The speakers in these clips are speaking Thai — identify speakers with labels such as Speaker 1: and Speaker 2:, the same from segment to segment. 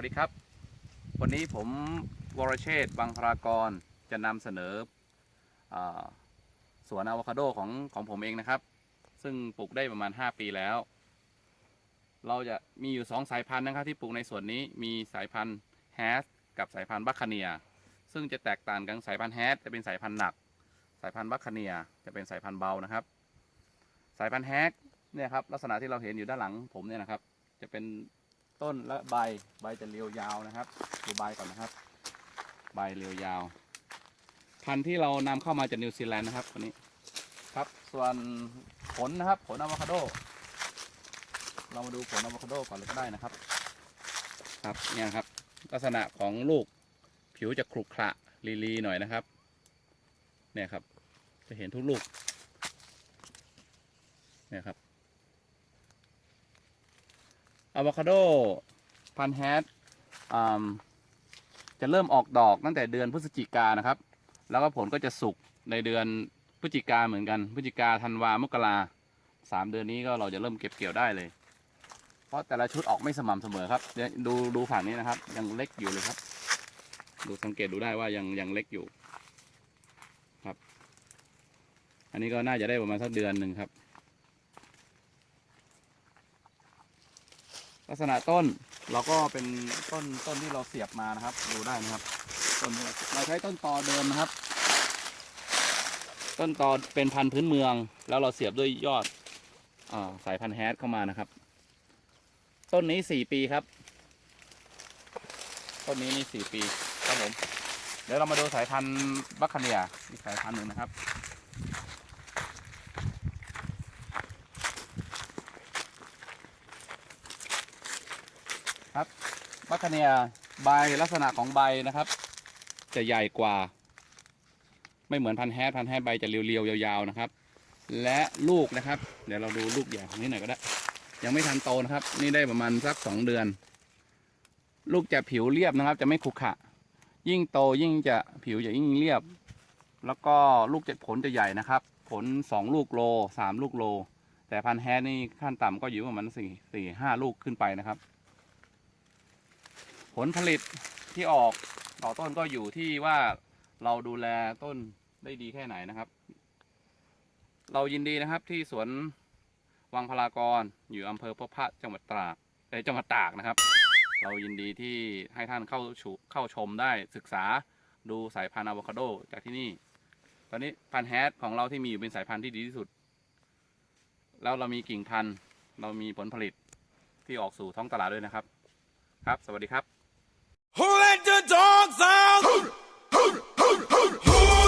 Speaker 1: วัสดีครับ วันนี้ผมวรเชษบางพรากรจะนำเสนออสวนอะโวคาโดของของผมเองนะครับ ซึ่งปลูกได้ประมาณ 5 ปีแล้ว เราจะมีอยู่ 2 สายพันธุ์นะครับที่ปลูกในสวนนี้มีสายพันธุ์แฮสกับสายพันธุ์บัคคเนีย ซึ่งจะแตกต่างกันสายพันธุ์แฮสจะเป็นสายพันธุ์หนัก สายพันธุ์บัคคเนียจะเป็นสายพันธุ์เบานะครับ สายพันธุ์แฮกเนี่ยครับลักษณะที่เราเห็นอยู่ด้านหลังผมเนี่ยนะครับ จะเป็น ต้นและใบใบจะเรียวยาวนะครับดูใบก่อนนะครับ ใบเรียวยาว พันธุ์ที่เรานำเข้ามาจากนิวซีแลนด์นะครับวันนี้ครับส่วนผลนะครับผลอะโวคาโด เรามาดูผลอะโวคาโดก่อนเลยก็ได้นะครับ ครับเนี่ยครับ ลักษณะของลูกผิวจะขรุขระลีๆหน่อยนะครับ เนี่ยครับ จะเห็นทุกลูก เนี่ยครับ อะโวคาโดพันแฮดอ่าจะเริ่มออกดอกตั้งแต่เดือนพฤศจิกานะครับ แล้วก็ผลก็จะสุกในเดือนพฤศจิกาเหมือนกัน พฤศจิกาธันวามกราสามเดือนนี้ก็เราจะเริ่มเก็บเกี่ยวได้เลย เพราะแต่ละชุดออกไม่สม่ำเสมอครับดูดูฝั่งนี้นะครับ ยังเล็กอยู่เลยครับ ดูสังเกตดูได้ว่ายังยังเล็กอยู่ครับ อันนี้ก็น่าจะได้ประมาณสักเดือนหนึ่งครับ ลักษณะต้นเราก็เป็นต้นต้นที่เราเสียบมานะครับ ดูได้นะครับ ต้นเราใช้ต้นตอเดิมนะครับ ต้นตอเป็นพันธุ์พื้นเมือง แล้วเราเสียบด้วยยอดอสายพันธุ์แฮดเข้ามานะครับ ต้นนี้สี่ปีครับ ต้นนี้นี่สี่ปีครับผมเดี๋ยวเรามาดูสายพันธุ์บัคคาเนียอีกสายพันธุ์หนึ่งนะครับ ครับัคเนียใบลักษณะของใบนะครับ จะใหญ่กว่า ไม่เหมือนพันแฮดพันแฮดใบจะเรียวๆยาวๆนะครับ และลูกนะครับ เดี๋ยวเราดูลูกใหญ่ของนี้หน่อยก็ได้ ยังไม่ทันโตนะครับ นี่ได้ประมาณสักสองเดือน ลูกจะผิวเรียบนะครับ จะไม่ขรุขระยิ่งโตยิ่งจะผิวจะยิ่งเรียบ แล้วก็ลูกจะผลจะใหญ่นะครับ ผลสองลูกโลสามลูกโล แต่พันแฮดนี่ขั้นต่ำก็อยู่ประมาณสี่สี่ห้าลูกขึ้นไปนะครับ ผลผลิตที่ออกต่อต้นก็อยู่ที่ว่าเราดูแลต้นได้ดีแค่ไหนนะครับ เรายินดีนะครับที่สวนวังพลากรอยู่อำเภอพบพระจังหวัดตราดเอ้ยจังหวัดตากนะครับ เรายินดีที่ให้ท่านเข้าชเข้าชมได้ศึกษาดูสายพันธุ์อะโวคาโดจากที่นี่ ตอนนี้พันธุ์แฮดของเราที่มีอยู่เป็นสายพันธุ์ที่ดีที่สุด แล้วเรามีกิ่งพันธุ์เรามีผลผลิตที่ออกสู่ท้องตลาดด้วยนะครับ ครับ สวัสดีครับ
Speaker 2: the dogs out? Who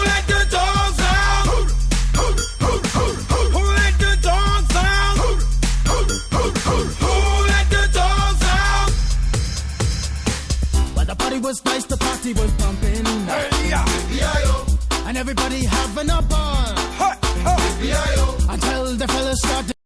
Speaker 2: let the dogs out? Who let the dogs out? Who let the dogs out?
Speaker 3: Well, the party was nice, the party was pumping,
Speaker 2: Hey, yeah.
Speaker 3: and everybody having a ball
Speaker 2: Hey, hey.